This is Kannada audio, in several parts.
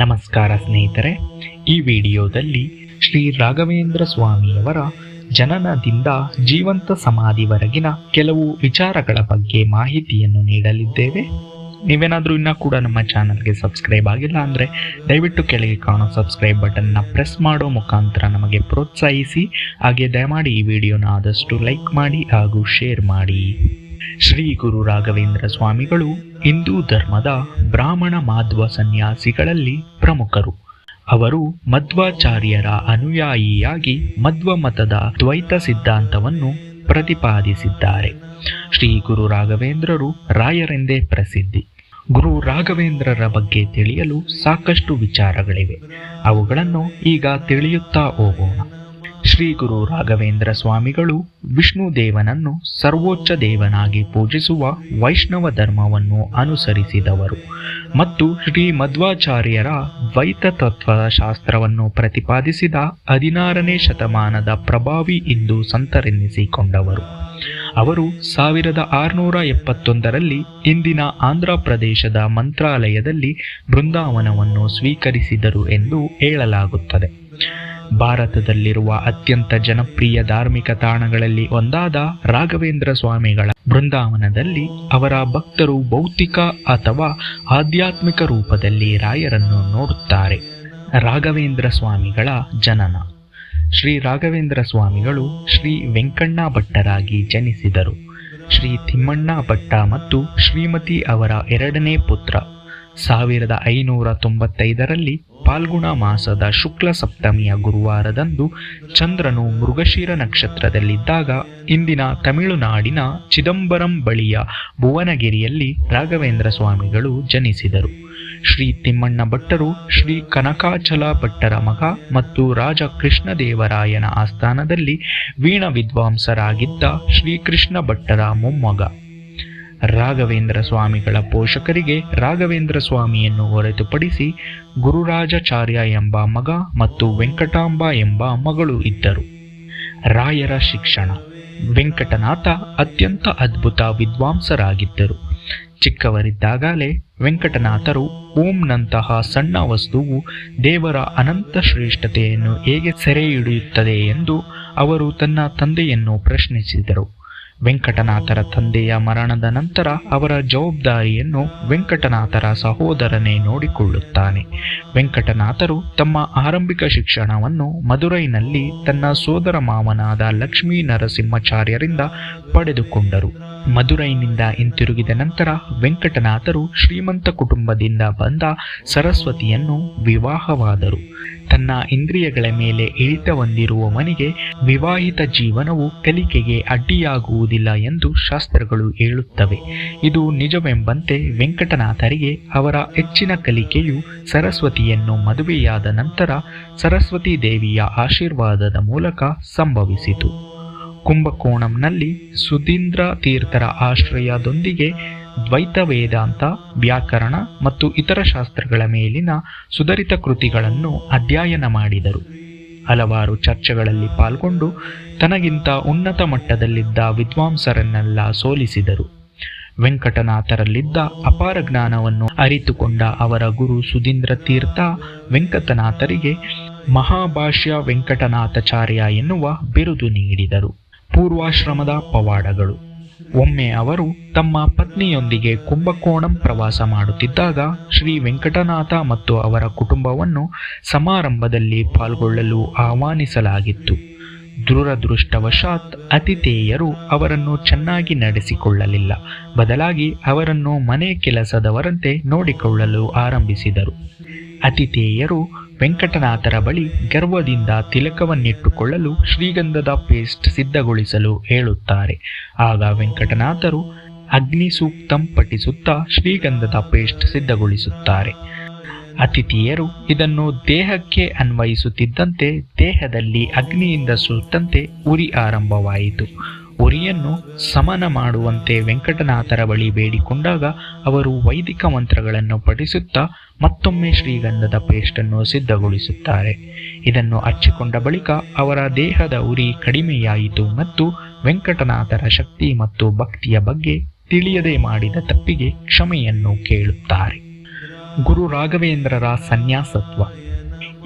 ನಮಸ್ಕಾರ ಸ್ನೇಹಿತರೆ. ಈ ವಿಡಿಯೋದಲ್ಲಿ ಶ್ರೀ ರಾಘವೇಂದ್ರ ಸ್ವಾಮಿಯವರ ಜನನದಿಂದ ಜೀವಂತ ಸಮಾಧಿವರೆಗಿನ ಕೆಲವು ವಿಚಾರಗಳ ಬಗ್ಗೆ ಮಾಹಿತಿಯನ್ನು ನೀಡಲಿದ್ದೇವೆ. ನೀವೇನಾದರೂ ಇನ್ನೂ ಕೂಡ ನಮ್ಮ ಚಾನಲ್ಗೆ ಸಬ್ಸ್ಕ್ರೈಬ್ ಆಗಿಲ್ಲ ಅಂದರೆ ದಯವಿಟ್ಟು ಕೆಳಗೆ ಕಾಣೋ ಸಬ್ಸ್ಕ್ರೈಬ್ ಬಟನ್ನ ಪ್ರೆಸ್ ಮಾಡೋ ಮುಖಾಂತರ ನಮಗೆ ಪ್ರೋತ್ಸಾಹಿಸಿ. ಹಾಗೆ ದಯಮಾಡಿ ಈ ವಿಡಿಯೋನ ಆದಷ್ಟು ಲೈಕ್ ಮಾಡಿ ಹಾಗೂ ಶೇರ್ ಮಾಡಿ. ಶ್ರೀ ಗುರು ರಾಘವೇಂದ್ರ ಸ್ವಾಮಿಗಳು ಹಿಂದೂ ಧರ್ಮದ ಬ್ರಾಹ್ಮಣ ಮಾಧ್ವ ಸನ್ಯಾಸಿಗಳಲ್ಲಿ ಪ್ರಮುಖರು. ಅವರು ಮಧ್ವಾಚಾರ್ಯರ ಅನುಯಾಯಿಯಾಗಿ ಮಧ್ವ ಮತದ ದ್ವೈತ ಸಿದ್ಧಾಂತವನ್ನು ಪ್ರತಿಪಾದಿಸಿದ್ದಾರೆ. ಶ್ರೀ ಗುರು ರಾಘವೇಂದ್ರರು ರಾಯರೆಂದೇ ಪ್ರಸಿದ್ಧಿ. ಗುರು ರಾಘವೇಂದ್ರರ ಬಗ್ಗೆ ತಿಳಿಯಲು ಸಾಕಷ್ಟು ವಿಚಾರಗಳಿವೆ. ಅವುಗಳನ್ನು ಈಗ ತಿಳಿಯುತ್ತಾ ಹೋಗೋಣ. ಶ್ರೀ ಗುರು ರಾಘವೇಂದ್ರ ಸ್ವಾಮಿಗಳು ವಿಷ್ಣು ದೇವನನ್ನು ಸರ್ವೋಚ್ಚ ದೇವನಾಗಿ ಪೂಜಿಸುವ ವೈಷ್ಣವ ಧರ್ಮವನ್ನು ಅನುಸರಿಸಿದವರು ಮತ್ತು ಶ್ರೀ ಮಧ್ವಾಚಾರ್ಯರ ದ್ವೈತ ತತ್ವದ ಶಾಸ್ತ್ರವನ್ನು ಪ್ರತಿಪಾದಿಸಿದ ಹದಿನಾರನೇ ಶತಮಾನದ ಪ್ರಭಾವಿ ಇಂದು ಸಂತರೆನ್ನಿಸಿಕೊಂಡವರು ಅವರು ಸಾವಿರದ ಆರುನೂರ ಎಪ್ಪತ್ತೊಂದರಲ್ಲಿ ಇಂದಿನ ಆಂಧ್ರ ಪ್ರದೇಶದ ಮಂತ್ರಾಲಯದಲ್ಲಿ ಬೃಂದಾವನವನ್ನು ಸ್ವೀಕರಿಸಿದರು ಎಂದು ಹೇಳಲಾಗುತ್ತದೆ. ಭಾರತದಲ್ಲಿರುವ ಅತ್ಯಂತ ಜನಪ್ರಿಯ ಧಾರ್ಮಿಕ ತಾಣಗಳಲ್ಲಿ ಒಂದಾದ ರಾಘವೇಂದ್ರ ಸ್ವಾಮಿಗಳ ಬೃಂದಾವನದಲ್ಲಿ ಅವರ ಭಕ್ತರು ಭೌತಿಕ ಅಥವಾ ಆಧ್ಯಾತ್ಮಿಕ ರೂಪದಲ್ಲಿ ರಾಯರನ್ನು ನೋಡುತ್ತಾರೆ. ರಾಘವೇಂದ್ರ ಸ್ವಾಮಿಗಳ ಜನನ. ಶ್ರೀ ರಾಘವೇಂದ್ರ ಸ್ವಾಮಿಗಳು ಶ್ರೀ ವೆಂಕಣ್ಣ ಭಟ್ಟರಾಗಿ ಜನಿಸಿದರು. ಶ್ರೀ ತಿಮ್ಮಣ್ಣ ಭಟ್ಟ ಮತ್ತು ಶ್ರೀಮತಿ ಅವರ ಎರಡನೇ ಪುತ್ರ. ಸಾವಿರದ ಐನೂರ ತೊಂಬತ್ತೈದರಲ್ಲಿ ಪಾಲ್ಗುಣ ಮಾಸದ ಶುಕ್ಲ ಸಪ್ತಮಿಯ ಗುರುವಾರದಂದು ಚಂದ್ರನು ಮೃಗಶಿರ ನಕ್ಷತ್ರದಲ್ಲಿದ್ದಾಗ ಇಂದಿನ ತಮಿಳುನಾಡಿನ ಚಿದಂಬರಂ ಬಳಿಯ ಭುವನಗಿರಿಯಲ್ಲಿ ರಾಘವೇಂದ್ರ ಸ್ವಾಮಿಗಳು ಜನಿಸಿದರು. ಶ್ರೀ ತಿಮ್ಮಣ್ಣ ಭಟ್ಟರು ಶ್ರೀ ಕನಕಾಚಲ ಭಟ್ಟರ ಮಗ ಮತ್ತು ರಾಜ ಕೃಷ್ಣದೇವರಾಯನ ಆಸ್ಥಾನದಲ್ಲಿ ವೀಣ ವಿದ್ವಾಂಸರಾಗಿದ್ದ ಶ್ರೀಕೃಷ್ಣ ಭಟ್ಟರ ಮೊಮ್ಮಗ. ರಾಘವೇಂದ್ರ ಸ್ವಾಮಿಗಳ ಪೋಷಕರಿಗೆ ರಾಘವೇಂದ್ರ ಸ್ವಾಮಿಯನ್ನು ಹೊರತುಪಡಿಸಿ ಗುರುರಾಜಾಚಾರ್ಯ ಎಂಬ ಮಗ ಮತ್ತು ವೆಂಕಟಾಂಬ ಎಂಬ ಮಗಳು ಇದ್ದರು. ರಾಯರ ಶಿಕ್ಷಣ. ವೆಂಕಟನಾಥ ಅತ್ಯಂತ ಅದ್ಭುತ ವಿದ್ವಾಂಸರಾಗಿದ್ದರು. ಚಿಕ್ಕವರಿದ್ದಾಗಲೇ ವೆಂಕಟನಾಥರು ಓಂನಂತಹ ಸಣ್ಣ ವಸ್ತುವು ದೇವರ ಅನಂತ ಶ್ರೇಷ್ಠತೆಯನ್ನು ಹೇಗೆ ಸೆರೆ ಹಿಡಿಯುತ್ತದೆ ಎಂದು ಅವರು ತನ್ನ ತಂದೆಯನ್ನು ಪ್ರಶ್ನಿಸಿದರು. ವೆಂಕಟನಾಥರ ತಂದೆಯ ಮರಣದ ನಂತರ ಅವರ ಜವಾಬ್ದಾರಿಯನ್ನು ವೆಂಕಟನಾಥರ ಸಹೋದರನೇ ನೋಡಿಕೊಳ್ಳುತ್ತಾನೆ. ವೆಂಕಟನಾಥರು ತಮ್ಮ ಆರಂಭಿಕ ಶಿಕ್ಷಣವನ್ನು ಮದುರೈನಲ್ಲಿ ತನ್ನ ಸೋದರ ಮಾವನಾದ ಲಕ್ಷ್ಮೀ ನರಸಿಂಹಾಚಾರ್ಯರಿಂದ ಪಡೆದುಕೊಂಡರು. ಮದುರೈನಿಂದ ಹಿಂತಿರುಗಿದ ನಂತರ ವೆಂಕಟನಾಥರು ಶ್ರೀಮಂತ ಕುಟುಂಬದಿಂದ ಬಂದ ಸರಸ್ವತಿಯನ್ನು ವಿವಾಹವಾದರು. ತನ್ನ ಇಂದ್ರಿಯಗಳ ಮೇಲೆ ಇಳಿತ ಹೊಂದಿರುವ ಮನೆಗೆ ವಿವಾಹಿತ ಜೀವನವು ಕಲಿಕೆಗೆ ಅಡ್ಡಿಯಾಗುವುದಿಲ್ಲ ಎಂದು ಶಾಸ್ತ್ರಗಳು ಹೇಳುತ್ತವೆ. ಇದು ನಿಜವೆಂಬಂತೆ ವೆಂಕಟನಾಥರಿಗೆ ಅವರ ಹೆಚ್ಚಿನ ಕಲಿಕೆಯು ಸರಸ್ವತಿಯನ್ನು ಮದುವೆಯಾದ ನಂತರ ಸರಸ್ವತಿ ದೇವಿಯ ಆಶೀರ್ವಾದದ ಮೂಲಕ ಸಂಭವಿಸಿತು. ಕುಂಭಕೋಣಂನಲ್ಲಿ ಸುಧೀಂದ್ರ ತೀರ್ಥರ ಆಶ್ರಯದೊಂದಿಗೆ ದ್ವೈತ ವೇದಾಂತ ವ್ಯಾಕರಣ ಮತ್ತು ಇತರ ಶಾಸ್ತ್ರಗಳ ಮೇಲಿನ ಸುಧಾರಿತ ಕೃತಿಗಳನ್ನು ಅಧ್ಯಯನ ಮಾಡಿದರು. ಹಲವಾರು ಚರ್ಚೆಗಳಲ್ಲಿ ಪಾಲ್ಗೊಂಡು ತನಗಿಂತ ಉನ್ನತ ಮಟ್ಟದಲ್ಲಿದ್ದ ವಿದ್ವಾಂಸರನ್ನೆಲ್ಲ ಸೋಲಿಸಿದರು. ವೆಂಕಟನಾಥರಲ್ಲಿದ್ದ ಅಪಾರ ಜ್ಞಾನವನ್ನು ಅರಿತುಕೊಂಡ ಅವರ ಗುರು ಸುಧೀಂದ್ರ ತೀರ್ಥ ವೆಂಕಟನಾಥರಿಗೆ ಮಹಾಭಾಷ್ಯ ವೆಂಕಟನಾಥಾಚಾರ್ಯ ಎನ್ನುವ ಬಿರುದು ನೀಡಿದರು. ಪೂರ್ವಾಶ್ರಮದ ಪವಾಡಗಳು. ಒಮ್ಮೆ ಅವರು ತಮ್ಮ ಪತ್ನಿಯೊಂದಿಗೆ ಕುಂಭಕೋಣಂ ಪ್ರವಾಸ ಮಾಡುತ್ತಿದ್ದಾಗ ಶ್ರೀ ವೆಂಕಟನಾಥ ಮತ್ತು ಅವರ ಕುಟುಂಬವನ್ನು ಸಮಾರಂಭದಲ್ಲಿ ಪಾಲ್ಗೊಳ್ಳಲು ಆಹ್ವಾನಿಸಲಾಗಿತ್ತು. ದುರದೃಷ್ಟವಶಾತ್ ಅತಿಥೇಯರು ಅವರನ್ನು ಚೆನ್ನಾಗಿ ನಡೆಸಿಕೊಳ್ಳಲಿಲ್ಲ. ಬದಲಾಗಿ ಅವರನ್ನು ಮನೆ ಕೆಲಸದವರಂತೆ ನೋಡಿಕೊಳ್ಳಲು ಆರಂಭಿಸಿದರು. ಅತಿಥೇಯರು ವೆಂಕಟನಾಥರ ಬಳಿ ಗರ್ವದಿಂದ ತಿಲಕವನ್ನಿಟ್ಟುಕೊಳ್ಳಲು ಶ್ರೀಗಂಧದ ಪೇಸ್ಟ್ ಸಿದ್ಧಗೊಳಿಸಲು ಹೇಳುತ್ತಾರೆ. ಆಗ ವೆಂಕಟನಾಥರು ಅಗ್ನಿ ಸೂಕ್ತಂ ಪಠಿಸುತ್ತಾ ಶ್ರೀಗಂಧದ ಪೇಸ್ಟ್ ಸಿದ್ಧಗೊಳಿಸುತ್ತಾರೆ. ಅತಿಥಿಯರು ಇದನ್ನು ದೇಹಕ್ಕೆ ಅನ್ವಯಿಸುತ್ತಿದ್ದಂತೆ ದೇಹದಲ್ಲಿ ಅಗ್ನಿಯಿಂದ ಸುತ್ತಂತೆ ಉರಿ ಆರಂಭವಾಯಿತು. ಉರಿಯನ್ನು ಸಮನ ಮಾಡುವಂತೆ ವೆಂಕಟನಾಥರ ಬಳಿ ಬೇಡಿಕೊಂಡಾಗ ಅವರು ವೈದಿಕ ಮಂತ್ರಗಳನ್ನು ಪಠಿಸುತ್ತಾ ಮತ್ತೊಮ್ಮೆ ಶ್ರೀಗಂಧದ ಪೇಸ್ಟನ್ನು ಸಿದ್ಧಗೊಳಿಸುತ್ತಾರೆ. ಇದನ್ನು ಹಚ್ಚಿಕೊಂಡ ಬಳಿಕ ಅವರ ದೇಹದ ಉರಿ ಕಡಿಮೆಯಾಯಿತು ಮತ್ತು ವೆಂಕಟನಾಥರ ಶಕ್ತಿ ಮತ್ತು ಭಕ್ತಿಯ ಬಗ್ಗೆ ತಿಳಿಯದೆ ಮಾಡಿದ ತಪ್ಪಿಗೆ ಕ್ಷಮೆಯನ್ನು ಕೇಳುತ್ತಾರೆ. ಗುರು ರಾಘವೇಂದ್ರರ ಸನ್ಯಾಸತ್ವ.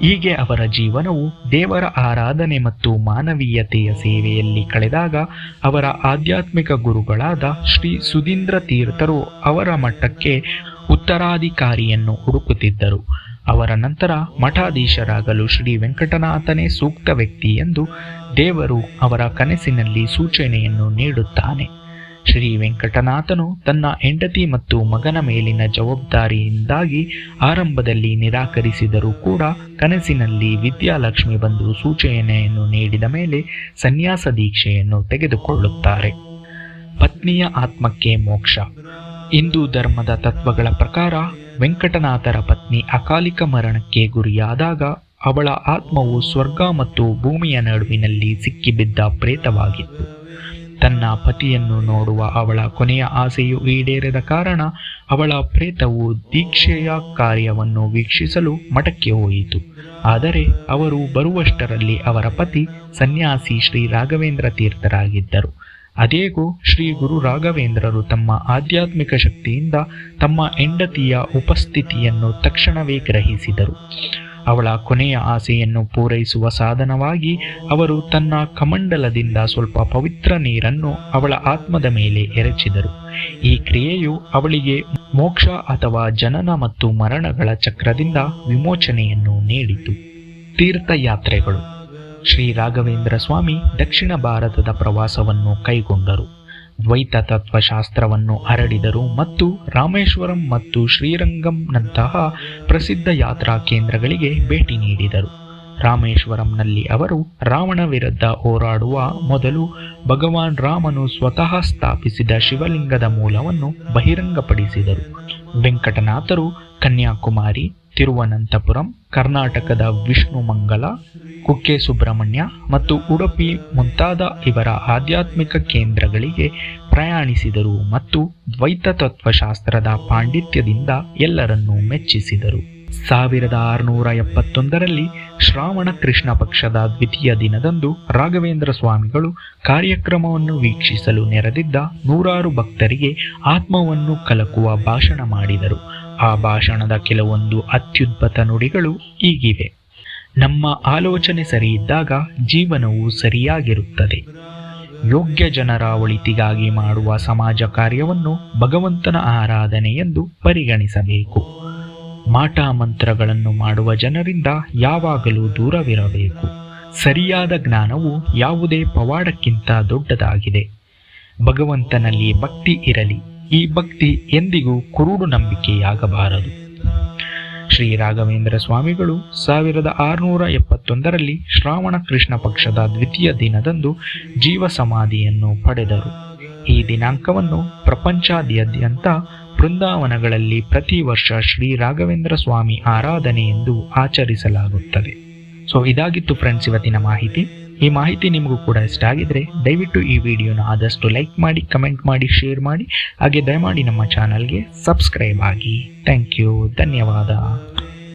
ಹೀಗೆ ಅವರ ಜೀವನವು ದೇವರ ಆರಾಧನೆ ಮತ್ತು ಮಾನವೀಯತೆಯ ಸೇವೆಯಲ್ಲಿ ಕಳೆದಾಗ ಅವರ ಆಧ್ಯಾತ್ಮಿಕ ಗುರುಗಳಾದ ಶ್ರೀ ಸುಧೀಂದ್ರ ತೀರ್ಥರು ಅವರ ಮಟ್ಟಕ್ಕೆ ಉತ್ತರಾಧಿಕಾರಿಯನ್ನು ಹುಡುಕುತ್ತಿದ್ದರು. ಅವರ ನಂತರ ಮಠಾಧೀಶರಾಗಲು ಶ್ರೀ ವೆಂಕಟನಾಥನೇ ಸೂಕ್ತ ವ್ಯಕ್ತಿ ಎಂದು ದೇವರು ಅವರ ಕನಸಿನಲ್ಲಿ ಸೂಚನೆಯನ್ನು ನೀಡುತ್ತಾನೆ. ಶ್ರೀ ವೆಂಕಟನಾಥನು ತನ್ನ ಹೆಂಡತಿ ಮತ್ತು ಮಗನ ಮೇಲಿನ ಜವಾಬ್ದಾರಿಯಿಂದಾಗಿ ಆರಂಭದಲ್ಲಿ ನಿರಾಕರಿಸಿದರೂ ಕೂಡ ಕನಸಿನಲ್ಲಿ ವಿದ್ಯಾಲಕ್ಷ್ಮಿ ಬಂದು ಸೂಚನೆಯನ್ನು ನೀಡಿದ ಮೇಲೆ ಸನ್ಯಾಸ ದೀಕ್ಷೆಯನ್ನು ತೆಗೆದುಕೊಳ್ಳುತ್ತಾರೆ. ಪತ್ನಿಯ ಆತ್ಮಕ್ಕೆ ಮೋಕ್ಷ. ಹಿಂದೂ ಧರ್ಮದ ತತ್ವಗಳ ಪ್ರಕಾರ ವೆಂಕಟನಾಥರ ಪತ್ನಿ ಅಕಾಲಿಕ ಮರಣಕ್ಕೆ ಗುರಿಯಾದಾಗ ಅವಳ ಆತ್ಮವು ಸ್ವರ್ಗ ಮತ್ತು ಭೂಮಿಯ ನಡುವಿನಲ್ಲಿ ಸಿಕ್ಕಿಬಿದ್ದ ಪ್ರೇತವಾಗಿತ್ತು. ತನ್ನ ಪತಿಯನ್ನು ನೋಡುವ ಅವಳ ಕೊನೆಯ ಆಸೆಯು ಈಡೇರದ ಕಾರಣ ಅವಳ ಪ್ರೇತವು ದೀಕ್ಷೆಯ ಕಾರ್ಯವನ್ನು ವೀಕ್ಷಿಸಲು ಮಠಕ್ಕೆ ಹೋಯಿತು. ಆದರೆ ಅವರು ಬರುವಷ್ಟರಲ್ಲಿ ಅವರ ಪತಿ ಸನ್ಯಾಸಿ ಶ್ರೀ ರಾಘವೇಂದ್ರ ತೀರ್ಥರಾಗಿದ್ದರು. ಅದೇಗೂ ಶ್ರೀ ಗುರು ರಾಘವೇಂದ್ರರು ತಮ್ಮ ಆಧ್ಯಾತ್ಮಿಕ ಶಕ್ತಿಯಿಂದ ತಮ್ಮ ಹೆಂಡತಿಯ ಉಪಸ್ಥಿತಿಯನ್ನು ತಕ್ಷಣವೇ ಗ್ರಹಿಸಿದರು. ಅವಳ ಕೊನೆಯ ಆಸೆಯನ್ನು ಪೂರೈಸುವ ಸಾಧನವಾಗಿ ಅವರು ತನ್ನ ಕಮಂಡಲದಿಂದ ಸ್ವಲ್ಪ ಪವಿತ್ರ ನೀರನ್ನು ಅವಳ ಆತ್ಮದ ಮೇಲೆ ಎರಚಿದರು. ಈ ಕ್ರಿಯೆಯು ಅವಳಿಗೆ ಮೋಕ್ಷ ಅಥವಾ ಜನನ ಮತ್ತು ಮರಣಗಳ ಚಕ್ರದಿಂದ ವಿಮೋಚನೆಯನ್ನು ನೀಡಿತು. ತೀರ್ಥಯಾತ್ರೆಗಳು. ಶ್ರೀ ರಾಘವೇಂದ್ರ ಸ್ವಾಮಿ ದಕ್ಷಿಣ ಭಾರತದ ಪ್ರವಾಸವನ್ನು ಕೈಗೊಂಡರು. ದ್ವೈತ ತತ್ವಶಾಸ್ತ್ರವನ್ನು ಹರಡಿದರು ಮತ್ತು ರಾಮೇಶ್ವರಂ ಮತ್ತು ಶ್ರೀರಂಗಂನಂತಹ ಪ್ರಸಿದ್ಧ ಯಾತ್ರಾ ಕೇಂದ್ರಗಳಿಗೆ ಭೇಟಿ ನೀಡಿದರು. ರಾಮೇಶ್ವರಂನಲ್ಲಿ ಅವರು ರಾವಣ ವಿರುದ್ಧ ಹೋರಾಡುವ ಮೊದಲು ಭಗವಾನ್ ರಾಮನು ಸ್ವತಃ ಸ್ಥಾಪಿಸಿದ ಶಿವಲಿಂಗದ ಮೂಲವನ್ನು ಬಹಿರಂಗಪಡಿಸಿದರು. ವೆಂಕಟನಾಥರು, ಕನ್ಯಾಕುಮಾರಿ ತಿರುವನಂತಪುರಂ, ಕರ್ನಾಟಕದ ವಿಷ್ಣುಮಂಗಲ ಕುಕ್ಕೆ ಸುಬ್ರಹ್ಮಣ್ಯ ಮತ್ತು ಉಡುಪಿ ಮುಂತಾದ ಇವರ ಆಧ್ಯಾತ್ಮಿಕ ಕೇಂದ್ರಗಳಿಗೆ ಪ್ರಯಾಣಿಸಿದರು ಮತ್ತು ದ್ವೈತ ತತ್ವಶಾಸ್ತ್ರದ ಪಾಂಡಿತ್ಯದಿಂದ ಎಲ್ಲರನ್ನೂ ಮೆಚ್ಚಿಸಿದರು. ಸಾವಿರದ ಆರುನೂರ ಎಪ್ಪತ್ತೊಂದರಲ್ಲಿ ಶ್ರಾವಣ ಕೃಷ್ಣ ಪಕ್ಷದ ದ್ವಿತೀಯ ದಿನದಂದು ರಾಘವೇಂದ್ರ ಸ್ವಾಮಿಗಳು ಕಾರ್ಯಕ್ರಮವನ್ನು ವೀಕ್ಷಿಸಲು ನೆರೆದಿದ್ದ ನೂರಾರು ಭಕ್ತರಿಗೆ ಆತ್ಮವನ್ನು ಕಲಕುವ ಭಾಷಣ ಮಾಡಿದರು. ಆ ಭಾಷಣದ ಕೆಲವೊಂದು ಅತ್ಯುದ್ಭುತ ನುಡಿಗಳು ಹೀಗಿವೆ ನಮ್ಮ ಆಲೋಚನೆ ಸರಿಯಿದ್ದಾಗ ಜೀವನವು ಸರಿಯಾಗಿರುತ್ತದೆ. ಯೋಗ್ಯ ಜನರ ಒಳಿತಿಗಾಗಿ ಮಾಡುವ ಸಮಾಜ ಕಾರ್ಯವನ್ನು ಭಗವಂತನ ಆರಾಧನೆ ಎಂದು ಪರಿಗಣಿಸಬೇಕು. ಮಾಟ ಮಂತ್ರಗಳನ್ನು ಮಾಡುವ ಜನರಿಂದ ಯಾವಾಗಲೂ ದೂರವಿರಬೇಕು. ಸರಿಯಾದ ಜ್ಞಾನವು ಯಾವುದೇ ಪವಾಡಕ್ಕಿಂತ ದೊಡ್ಡದಾಗಿದೆ. ಭಗವಂತನಲ್ಲಿ ಭಕ್ತಿ ಇರಲಿ. ಈ ಭಕ್ತಿ ಎಂದಿಗೂ ಕುರುಡು ನಂಬಿಕೆಯಾಗಬಾರದು. ಶ್ರೀ ರಾಘವೇಂದ್ರ ಸ್ವಾಮಿಗಳು ಸಾವಿರದ ಆರುನೂರ ಎಪ್ಪತ್ತೊಂದರಲ್ಲಿ ಶ್ರಾವಣ ಕೃಷ್ಣ ಪಕ್ಷದ ದ್ವಿತೀಯ ದಿನದಂದು ಜೀವ ಸಮಾಧಿಯನ್ನು ಪಡೆದರು. ಈ ದಿನಾಂಕವನ್ನು ಪ್ರಪಂಚಾದ್ಯಂತ ಬೃಂದಾವನಗಳಲ್ಲಿ ಪ್ರತಿ ವರ್ಷ ಶ್ರೀ ರಾಘವೇಂದ್ರ ಸ್ವಾಮಿ ಆರಾಧನೆ ಎಂದು ಆಚರಿಸಲಾಗುತ್ತದೆ. ಸೊ ಇದಾಗಿತ್ತು ಫ್ರೆಂಡ್ಸ್ ಇವತ್ತಿನ ಮಾಹಿತಿ. ಈ ಮಾಹಿತಿ ನಿಮಗೂ ಕೂಡ ಇಷ್ಟ ಆಗಿದ್ರೆ ದಯವಿಟ್ಟು ಈ ವಿಡಿಯೋನ ಆದಷ್ಟು ಲೈಕ್ ಮಾಡಿ, ಕಮೆಂಟ್ ಮಾಡಿ, ಶೇರ್ ಮಾಡಿ, ಹಾಗೆ ದಯಮಾಡಿ ನಮ್ಮ ಚಾನಲ್ಗೆ ಸಬ್ಸ್ಕ್ರೈಬ್ ಆಗಿ. ಥ್ಯಾಂಕ್ ಯು, ಧನ್ಯವಾದ.